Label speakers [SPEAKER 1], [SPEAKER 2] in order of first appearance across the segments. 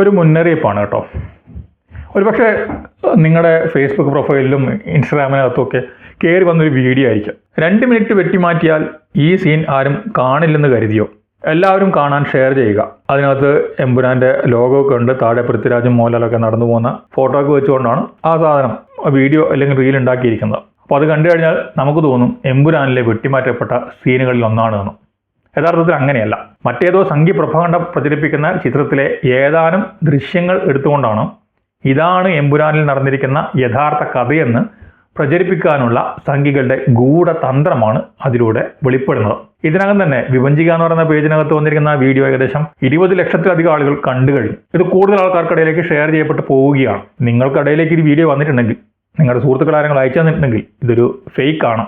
[SPEAKER 1] ഒരു മുന്നറിയിപ്പാണ് കേട്ടോ. ഒരുപക്ഷെ നിങ്ങളുടെ ഫേസ്ബുക്ക് പ്രൊഫൈലിലും ഇൻസ്റ്റാഗ്രാമിനകത്തുമൊക്കെ കയറി വന്നൊരു വീഡിയോ ആയിരിക്കും. രണ്ട് മിനിറ്റ് വെട്ടിമാറ്റിയാൽ ഈ സീൻ ആരും കാണില്ലെന്ന് കരുതിയോ? എല്ലാവരും കാണാൻ ഷെയർ ചെയ്യുക. അതിനകത്ത് എമ്പുരാന്റെ ലോഗോ ഉണ്ട്. താഴെ പൃഥ്വിരാജും മോഹൻലാലൊക്കെ നടന്നു പോകുന്ന ഫോട്ടോ ഒക്കെ വെച്ചുകൊണ്ടാണ് ആ സാധനം വീഡിയോ അല്ലെങ്കിൽ റീൽ ഉണ്ടാക്കിയിരിക്കുന്നത്. അപ്പോൾ അത് കണ്ടു കഴിഞ്ഞാൽ നമുക്ക് തോന്നും എമ്പുരാനിലെ വെട്ടിമാറ്റപ്പെട്ട സീനുകളിൽ ഒന്നാണ് യഥാർത്ഥത്തിൽ അങ്ങനെയല്ല. മറ്റേതോ സംഘി പ്രഭാകണ്ഠം പ്രചരിപ്പിക്കുന്ന ചിത്രത്തിലെ ഏതാനും ദൃശ്യങ്ങൾ എടുത്തുകൊണ്ടാണ് ഇതാണ് എമ്പുരാനിൽ നടന്നിരിക്കുന്ന യഥാർത്ഥ കഥയെന്ന് പ്രചരിപ്പിക്കാനുള്ള സംഘികളുടെ ഗൂഢതന്ത്രമാണ് അതിലൂടെ വെളിപ്പെടുന്നത്. ഇതിനകം തന്നെ വിഭജിക എന്ന് പറയുന്ന പേജിനകത്ത് വന്നിരിക്കുന്ന വീഡിയോ ഏകദേശം ഇരുപത് ലക്ഷത്തിലധികം ആളുകൾ കണ്ടു കഴിഞ്ഞു. ഇത് കൂടുതൽ ആൾക്കാർക്കിടയിലേക്ക് ഷെയർ ചെയ്യപ്പെട്ട് പോവുകയാണ്. നിങ്ങൾക്കിടയിലേക്ക് ഈ വീഡിയോ വന്നിട്ടുണ്ടെങ്കിൽ നിങ്ങളുടെ സുഹൃത്തുക്കൾ ആരെങ്കിലും അയച്ചു തന്നിട്ടുണ്ടെങ്കിൽ ഇതൊരു ഫേക്ക് ആണ്.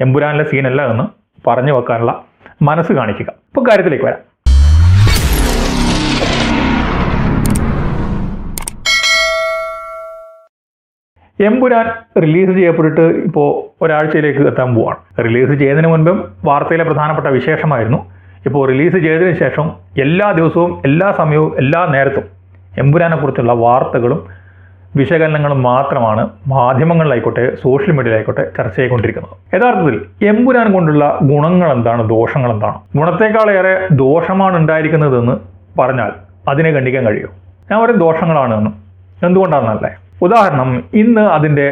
[SPEAKER 1] എമ്പുരാനിലെ സീനല്ല എന്ന് പറഞ്ഞു വെക്കാനുള്ള മനസ്സ് കാണിക്കുക. ഇപ്പോൾ കാര്യത്തിലേക്ക് വരാം. എമ്പുരാൻ റിലീസ് ചെയ്യപ്പെട്ടിട്ട് ഇപ്പോൾ ഒരാഴ്ചയിലേക്ക് എത്താൻ പോവാണ്. റിലീസ് ചെയ്യുന്നതിന് മുൻപും വാർത്തയിലെ പ്രധാനപ്പെട്ട വിശേഷമായിരുന്നു. ഇപ്പോൾ റിലീസ് ചെയ്തതിന് ശേഷം എല്ലാ ദിവസവും എല്ലാ സമയവും എല്ലാ നേരത്തും എമ്പുരാനെക്കുറിച്ചുള്ള വാർത്തകളും വിശകലനങ്ങളും മാത്രമാണ് മാധ്യമങ്ങളിലായിക്കോട്ടെ സോഷ്യൽ മീഡിയയിലായിക്കോട്ടെ ചർച്ച ചെയ്തുകൊണ്ടിരിക്കുന്നത്. യഥാർത്ഥത്തിൽ എമ്പുരാൻ കൊണ്ടുള്ള ഗുണങ്ങൾ എന്താണ് ദോഷങ്ങൾ എന്താണ് ഗുണത്തെക്കാളേറെ ദോഷമാണ് ഉണ്ടായിരിക്കുന്നതെന്ന് പറഞ്ഞാൽ അതിനെ ഖണ്ഡിക്കാൻ കഴിയും? ഞാൻ പറയും ദോഷങ്ങളാണ് എന്ന് എന്തുകൊണ്ടാണെന്നല്ലേ? ഉദാഹരണം ഇന്ന് അതിന്റെ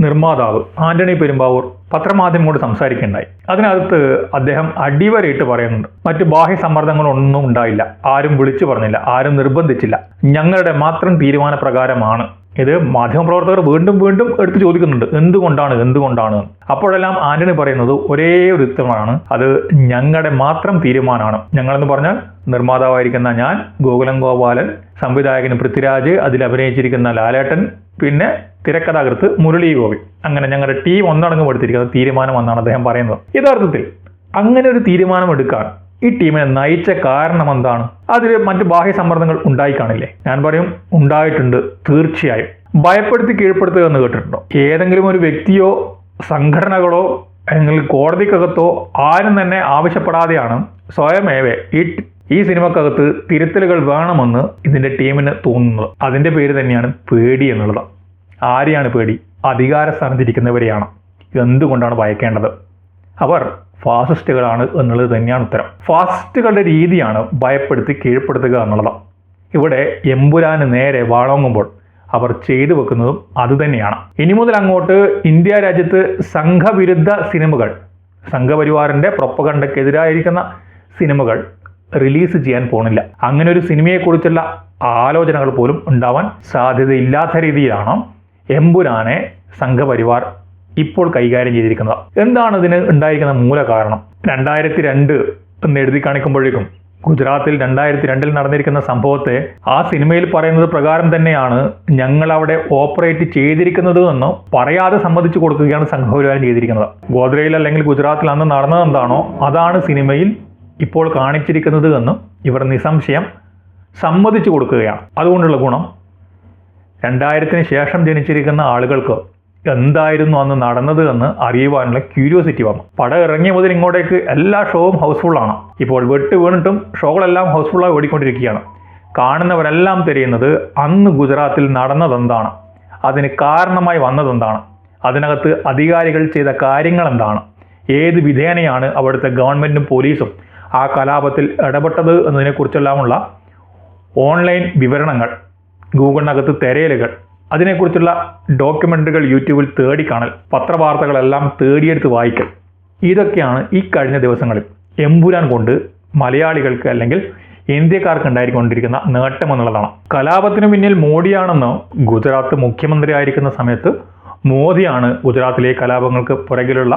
[SPEAKER 1] നിർമ്മാതാവ് ആന്റണി പെരുമ്പാവൂർ പത്രമാധ്യമങ്ങളോട് സംസാരിക്കുകയുണ്ടായി. അതിനകത്ത് അദ്ദേഹം അടിവരയിട്ട് പറയുന്നുണ്ട് മറ്റ് ബാഹ്യ സമ്മർദ്ദങ്ങളൊന്നും ഉണ്ടായില്ല. ആരും വിളിച്ചു പറഞ്ഞില്ല. ആരും നിർബന്ധിച്ചില്ല. ഞങ്ങളുടെ മാത്രം തീരുമാനപ്രകാരമാണ്. ഇത് മാധ്യമപ്രവർത്തകർ വീണ്ടും വീണ്ടും എടുത്തു ചോദിക്കുന്നുണ്ട് എന്തുകൊണ്ടാണ്? എന്തുകൊണ്ടാണ്. അപ്പോഴെല്ലാം ആന്റണി പറയുന്നത് ഒരേ ഒരു ഉത്തരമാണ്. അത് ഞങ്ങളുടെ മാത്രം തീരുമാനമാണ്. ഞങ്ങളെന്ന് പറഞ്ഞാൽ നിർമ്മാതാവായിരിക്കുന്ന ഞാൻ ഗോകുലം ഗോപാലൻ സംവിധായകൻ പൃഥ്വിരാജ് അതിൽ അഭിനയിച്ചിരിക്കുന്ന ലാലേട്ടൻ പിന്നെ തിരക്കഥാകൃത്ത് മുരളി ഗോപി. അങ്ങനെ ഞങ്ങളുടെ ടീം ഒന്നടങ്കം എടുത്തിരിക്കുന്ന തീരുമാനം എന്നാണ് അദ്ദേഹം പറയുന്നത്. യഥാർത്ഥത്തിൽ അങ്ങനെ ഒരു തീരുമാനം എടുക്കാൻ ഈ ടീമിനെ നയിച്ച കാരണം എന്താണ്? അതിൽ മറ്റ് ബാഹ്യ സമ്മർദ്ദങ്ങൾ ഉണ്ടായി കാണില്ലേ? ഞാൻ പറയും ഉണ്ടായിട്ടുണ്ട്. തീർച്ചയായും. ഭയപ്പെടുത്തി കീഴ്പ്പെടുത്തുക എന്ന് കേട്ടിട്ടുണ്ടോ? ഏതെങ്കിലും ഒരു വ്യക്തിയോ സംഘടനകളോ അല്ലെങ്കിൽ കോടതിക്കകത്തോ ആരും തന്നെ ആവശ്യപ്പെടാതെയാണ് സ്വയമേവേ ഈ ഈ സിനിമക്കകത്ത് തിരുത്തലുകൾ വേണമെന്ന് ഇതിന്റെ ടീമിന് തോന്നുന്നത്. അതിന്റെ പേര് തന്നെയാണ് പേടി എന്നുള്ളത്. ആരെയാണ് പേടി? അധികാര സ്ഥാനത്തിരിക്കുന്നവരെയാണ് എന്തുകൊണ്ടാണ് ഭയക്കേണ്ടത്? അവർ ഫാസിസ്റ്റുകളാണ് എന്നുള്ളത് തന്നെയാണ് ഉത്തരം. ഫാസിസ്റ്റുകളുടെ രീതിയാണ് ഭയപ്പെടുത്തി കീഴ്പ്പെടുത്തുക എന്നുള്ളത്. ഇവിടെ എമ്പുരാന് നേരെ വാളോങ്ങുമ്പോൾ അവർ ചെയ്തു വെക്കുന്നതും അതുതന്നെയാണ് ഇനി മുതൽ അങ്ങോട്ട് ഇന്ത്യ രാജ്യത്ത് സംഘവിരുദ്ധ സിനിമകൾ സംഘപരിവാറിന്റെ പ്രൊപ്പകണ്ടക്കെതിരായിരിക്കുന്ന സിനിമകൾ റിലീസ് ചെയ്യാൻ പോണില്ല അങ്ങനെ ഒരു സിനിമയെക്കുറിച്ചുള്ള ആലോചനകൾ പോലും ഉണ്ടാവാൻ സാധ്യതയില്ലാത്ത രീതിയിലാണ് എമ്പുരാനെ സംഘപരിവാർ ഇപ്പോൾ കൈകാര്യം ചെയ്തിരിക്കുന്നത്. എന്താണ് ഇതിന് ഉണ്ടായിരിക്കുന്ന മൂല കാരണം രണ്ടായിരത്തി രണ്ട് എന്ന് എഴുതി കാണിക്കുമ്പോഴേക്കും ഗുജറാത്തിൽ രണ്ടായിരത്തി രണ്ടിൽ നടന്നിരിക്കുന്ന സംഭവത്തെ ആ സിനിമയിൽ പറയുന്നത് പ്രകാരം തന്നെയാണ് ഞങ്ങൾ അവിടെ ഓപ്പറേറ്റ് ചെയ്തിരിക്കുന്നത് എന്ന് പറയാതെ സമ്മതിച്ചു കൊടുക്കുകയാണ് സംഘപരിവാരം ചെയ്തിരിക്കുന്നത്. ഗോദ്രയിൽ അല്ലെങ്കിൽ ഗുജറാത്തിൽ അന്ന് നടന്നത് എന്താണോ അതാണ് സിനിമയിൽ ഇപ്പോൾ കാണിച്ചിരിക്കുന്നത് എന്നും ഇവർ നിസ്സംശയം സമ്മതിച്ചു കൊടുക്കുകയാണ്. അതുകൊണ്ടുള്ള ഗുണം രണ്ടായിരത്തിന് ശേഷം ജനിച്ചിരിക്കുന്ന ആളുകൾക്ക് എന്തായിരുന്നു അന്ന് നടന്നത് എന്ന് അറിയുവാനുള്ള ക്യൂരിയോസിറ്റി വന്നു. പടം ഇറങ്ങിയ മുതൽ ഇങ്ങോട്ടേക്ക് എല്ലാ ഷോവും ഹൗസ്ഫുള്ളാണ് ഇപ്പോൾ വെട്ട് വീണിട്ടും ഷോകളെല്ലാം ഹൗസ്ഫുള്ളായി ഓടിക്കൊണ്ടിരിക്കുകയാണ്. കാണുന്നവരെല്ലാം തിരയുന്നത് അന്ന് ഗുജറാത്തിൽ നടന്നതെന്താണ്? അതിന് കാരണമായി വന്നതെന്താണ്? അതിനകത്ത് അധികാരികൾ ചെയ്ത കാര്യങ്ങൾ എന്താണ് ഏത് വിധേനയാണ് അവിടുത്തെ ഗവൺമെന്റും പോലീസും ആ കലാപത്തിൽ ഇടപെട്ടത് എന്നതിനെക്കുറിച്ചെല്ലാമുള്ള ഓൺലൈൻ വിവരണങ്ങൾ ഗൂഗിളിനകത്ത് തിരയലുകൾ അതിനെക്കുറിച്ചുള്ള ഡോക്യുമെന്ററികൾ യൂട്യൂബിൽ തേടി കാണൽ പത്രവാർത്തകളെല്ലാം തേടിയെടുത്ത് വായിക്കൽ. ഇതൊക്കെയാണ് ഈ കഴിഞ്ഞ ദിവസങ്ങളിൽ എമ്പുരാൻ കൊണ്ട് മലയാളികൾക്ക് അല്ലെങ്കിൽ ഇന്ത്യക്കാർക്ക് ഉണ്ടായിക്കൊണ്ടിരിക്കുന്ന നേട്ടം എന്നുള്ളതാണ്. കലാപത്തിന് പിന്നിൽ മോഡിയാണെന്ന് ഗുജറാത്ത് മുഖ്യമന്ത്രി ആയിരിക്കുന്ന സമയത്ത് മോദിയാണ് ഗുജറാത്തിലെ കലാപങ്ങൾക്ക് പുറകിലുള്ള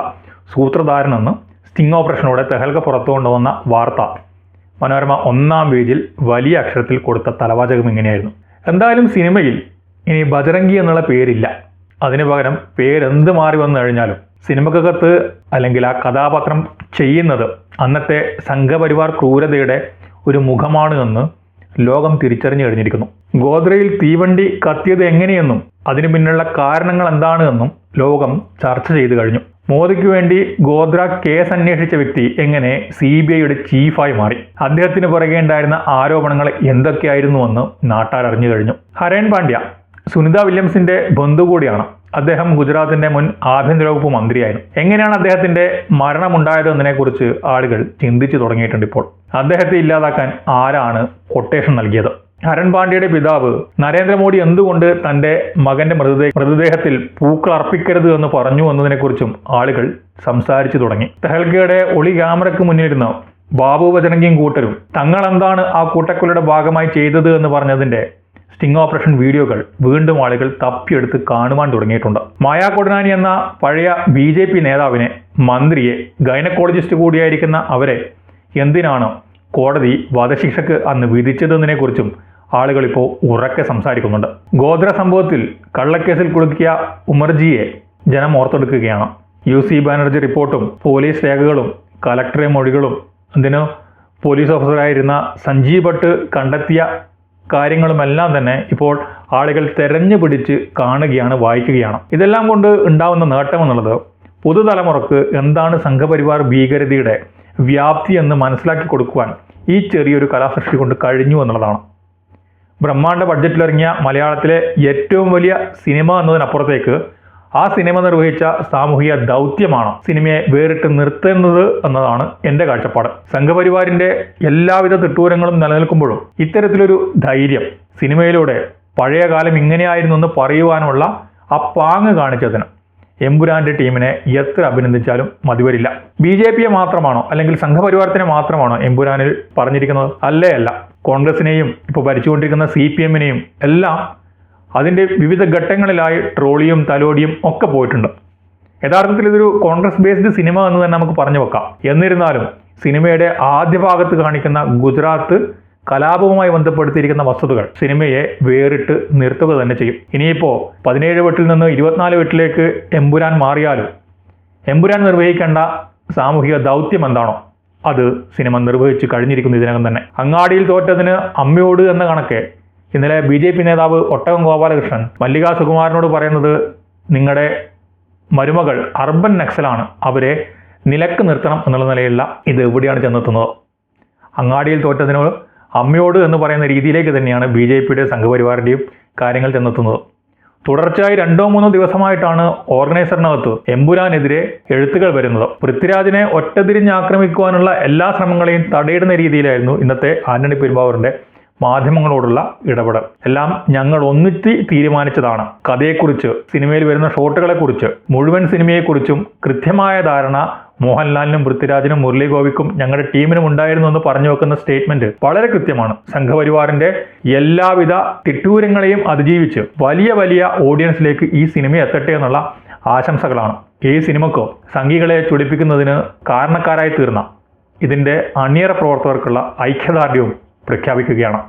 [SPEAKER 1] സൂത്രധാരനെന്ന് സ്റ്റിംഗ് ഓപ്പറേഷനോടെ തെഹൽക്ക പുറത്തു കൊണ്ടുവന്ന വാർത്ത. മനോരമ ഒന്നാം പേജിൽ വലിയ അക്ഷരത്തിൽ കൊടുത്ത തലവാചകം ഇങ്ങനെയായിരുന്നു. എന്തായാലും സിനിമയിൽ ഇനി ബജറംഗി എന്നുള്ള പേരില്ല. അതിനു പകരം പേരെന്ത് മാറി വന്നു കഴിഞ്ഞാലും സിനിമക്കകത്ത് അല്ലെങ്കിൽ ആ കഥാപാത്രം ചെയ്യുന്നത് അന്നത്തെ സംഘപരിവാർ ക്രൂരതയുടെ ഒരു മുഖമാണ് എന്ന് ലോകം തിരിച്ചറിഞ്ഞു കഴിഞ്ഞിരിക്കുന്നു. ഗോദ്രയിൽ തീവണ്ടി കത്തിയത് എങ്ങനെയെന്നും അതിനു പിന്നിലുള്ള കാരണങ്ങൾ എന്താണ് എന്നും ലോകം ചർച്ച ചെയ്തു കഴിഞ്ഞു. മോദിക്ക് വേണ്ടി ഗോദ്ര കേസ് അന്വേഷിച്ച വ്യക്തി എങ്ങനെ സി ബി ഐയുടെ ചീഫായി മാറി? അദ്ദേഹത്തിന് പുറകെ ഉണ്ടായിരുന്ന ആരോപണങ്ങൾ എന്തൊക്കെയായിരുന്നുവെന്ന് നാട്ടാർ അറിഞ്ഞു കഴിഞ്ഞു. ഹരൻ പാണ്ഡ്യ സുനിത വില്യംസിന്റെ ബന്ധു കൂടിയാണ്. അദ്ദേഹം ഗുജറാത്തിന്റെ മുൻ ആഭ്യന്തര വകുപ്പ് മന്ത്രിയായിരുന്നു. എങ്ങനെയാണ് അദ്ദേഹത്തിന്റെ മരണമുണ്ടായതെന്നതിനെക്കുറിച്ച് ആളുകൾ ചിന്തിച്ചു തുടങ്ങിയിട്ടുണ്ട് ഇപ്പോൾ. അദ്ദേഹത്തെ ഇല്ലാതാക്കാൻ ആരാണ് കൊട്ടേഷൻ നൽകിയത്? ഹരൺ പാണ്ഡ്യയുടെ പിതാവ് നരേന്ദ്രമോദി എന്തുകൊണ്ട് തന്റെ മകന്റെ മൃതദേഹ മൃതദേഹത്തിൽ പൂക്കൾ അർപ്പിക്കരുത് എന്ന് പറഞ്ഞു എന്നതിനെക്കുറിച്ചും ആളുകൾ സംസാരിച്ചു തുടങ്ങി. തെഹൽക്കയുടെ ഒളി ക്യാമറയ്ക്ക് മുന്നിലിരുന്ന ബാബു വചനങ്കിയും കൂട്ടരും തങ്ങൾ എന്താണ് ആ കൂട്ടക്കൊലയുടെ ഭാഗമായി ചെയ്തത് എന്ന് പറഞ്ഞതിന്റെ സ്റ്റിംഗ് ഓപ്പറേഷൻ വീഡിയോകൾ വീണ്ടും ആളുകൾ തപ്പിയെടുത്ത് കാണുവാൻ തുടങ്ങിയിട്ടുണ്ട്. മായാ കൊടനാനി എന്ന പഴയ ബി ജെ പി നേതാവിനെ മന്ത്രിയെ ഗൈനക്കോളജിസ്റ്റ് കൂടിയായിരിക്കുന്ന അവരെ എന്തിനാണ് കോടതി വധശിക്ഷക്ക് അന്ന് വിധിച്ചതെന്നതിനെക്കുറിച്ചും ആളുകൾ ഇപ്പോൾ ഉറക്കെ സംസാരിക്കുന്നുണ്ട്. ഗോത്ര സംഭവത്തിൽ കള്ളക്കേസിൽ കുടുക്കിയ ഉമർജിയെ ജനം ഓർത്തെടുക്കുകയാണ്. യു സി ബാനർജി റിപ്പോർട്ടും പോലീസ് രേഖകളും കലക്ടറെ മൊഴികളും അതിന് പോലീസ് ഓഫീസറായിരുന്ന സഞ്ജീവ് ഭട്ട് കണ്ടെത്തിയ കാര്യങ്ങളുമെല്ലാം തന്നെ ഇപ്പോൾ ആളുകൾ തെരഞ്ഞു പിടിച്ച് കാണുകയാണ് വായിക്കുകയാണ്. ഇതെല്ലാം കൊണ്ട് ഉണ്ടാവുന്ന നേട്ടമെന്നുള്ളത് പുതുതലമുറക്ക് എന്താണ് സംഘപരിവാർ ഭീകരതയുടെ വ്യാപ്തി എന്ന് മനസ്സിലാക്കി കൊടുക്കുവാൻ ഈ ചെറിയൊരു കലാസൃഷ്ടി കൊണ്ട് കഴിഞ്ഞു എന്നുള്ളതാണ്. ബ്രഹ്മാണ്ഡ ബഡ്ജറ്റിലിറങ്ങിയ മലയാളത്തിലെ ഏറ്റവും വലിയ സിനിമ എന്നതിനപ്പുറത്തേക്ക് ആ സിനിമ നിർവഹിച്ച സാമൂഹിക ദൗത്യമാണ് സിനിമയെ വേറിട്ട് നിർത്തുന്നത് എന്നതാണ് എന്റെ കാഴ്ചപ്പാട്. സംഘപരിവാറിന്റെ എല്ലാവിധ തിട്ടൂരങ്ങളും നിലനിൽക്കുമ്പോഴും ഇത്തരത്തിലൊരു ധൈര്യം സിനിമയിലൂടെ പഴയ കാലം ഇങ്ങനെയായിരുന്നു എന്ന് പറയുവാനുള്ള ആ പാങ്ങ് കാണിച്ചതിന് എമ്പുരാന്റെ ടീമിനെ എത്ര അഭിനന്ദിച്ചാലും മതിവരില്ല. ബി ജെ പിയെ മാത്രമാണോ അല്ലെങ്കിൽ സംഘപരിവാരത്തിനെ മാത്രമാണോ എമ്പുരാനിൽ പറഞ്ഞിരിക്കുന്നത്? അല്ലേ അല്ല. കോൺഗ്രസിനെയും ഇപ്പോൾ ഭരിച്ചുകൊണ്ടിരിക്കുന്ന സി പി എമ്മിനെയും എല്ലാം അതിന്റെ വിവിധ ഘട്ടങ്ങളിലായി ട്രോളിയും തലോടിയും ഒക്കെ പോയിട്ടുണ്ട്. യഥാർത്ഥത്തിൽ ഇതൊരു കോൺഗ്രസ് ബേസ്ഡ് സിനിമ എന്ന് തന്നെ നമുക്ക് പറഞ്ഞു വെക്കാം. എന്നിരുന്നാലും സിനിമയുടെ ആദ്യ ഭാഗത്ത് കാണിക്കുന്ന ഗുജറാത്ത് കലാപവുമായി ബന്ധപ്പെടുത്തിയിരിക്കുന്ന വസ്തുതകൾ സിനിമയെ വേറിട്ട് നിർത്തുക തന്നെ ചെയ്യും. ഇനിയിപ്പോൾ പതിനേഴ് വെട്ടിൽ നിന്ന് ഇരുപത്തിനാല് വെട്ടിലേക്ക് എമ്പുരാൻ മാറിയാലും എമ്പുരാൻ നിർവഹിക്കേണ്ട സാമൂഹിക ദൗത്യം എന്താണോ അത് സിനിമ നിർവഹിച്ച് കഴിഞ്ഞിരിക്കുന്നു ഇതിനകം തന്നെ. അങ്ങാടിയിൽ തോറ്റതിന് അമ്മയോട് എന്ന കണക്ക് ഇന്നലെ ബി ജെ പി നേതാവ് ഒട്ടകം ഗോപാലകൃഷ്ണൻ മല്ലിക സുകുമാരനോട് പറയുന്നത് നിങ്ങളുടെ മരുമകൾ അർബൻ നക്സലാണ് അവരെ നിലയ്ക്ക് നിർത്തണം എന്നുള്ള നിലയിലുള്ള ഇത് എവിടെയാണ് ചെന്നെത്തുന്നത്. അങ്ങാടിയിൽ തോറ്റതിനോട് അമ്മയോട് എന്ന് പറയുന്ന രീതിയിലേക്ക് തന്നെയാണ് ബി ജെ പിയുടെ സംഘപരിവാറിന്റെയും കാര്യങ്ങൾ ചെന്നെത്തുന്നത്. തുടർച്ചയായി രണ്ടോ മൂന്നോ ദിവസമായിട്ടാണ് ഓർഗനൈസറിനകത്ത് എമ്പുരാനെതിരെ എഴുത്തുകൾ വരുന്നത്. പൃഥ്വിരാജിനെ ഒറ്റതിരിഞ്ഞ് ആക്രമിക്കുവാനുള്ള എല്ലാ ശ്രമങ്ങളെയും തടയിടുന്ന രീതിയിലായിരുന്നു ഇന്നത്തെ ആന്റണി പെരുമ്പാവൂരിന്റെ മാധ്യമങ്ങളോടുള്ള ഇടപെടൽ. എല്ലാം ഞങ്ങൾ ഒന്നിച്ച് തീരുമാനിച്ചതാണ്. കഥയെക്കുറിച്ച് സിനിമയിൽ വരുന്ന ഷോട്ടുകളെക്കുറിച്ച് മുഴുവൻ സിനിമയെക്കുറിച്ചും കൃത്യമായ ധാരണ മോഹൻലാലിനും പൃഥ്വിരാജിനും മുരളി ഗോപിക്കും ഞങ്ങളുടെ ടീമിനും ഉണ്ടായിരുന്നു എന്ന് പറഞ്ഞു വെക്കുന്ന സ്റ്റേറ്റ്മെന്റ് വളരെ കൃത്യമാണ്. സംഘപരിവാറിന്റെ എല്ലാവിധ തിട്ടൂരങ്ങളെയും അതിജീവിച്ച് വലിയ വലിയ ഓഡിയൻസിലേക്ക് ഈ സിനിമ എത്തട്ടെ എന്നുള്ള ആശംസകളാണ്. ഈ സിനിമക്കോ സംഘികളെ ചൊടിപ്പിക്കുന്നതിന് കാരണക്കാരായി തീർന്ന ഇതിന്റെ അണിയറ പ്രവർത്തകർക്കുള്ള ഐക്യദാർഢ്യവും പ്രഖ്യാപിക്കുകയാണ്.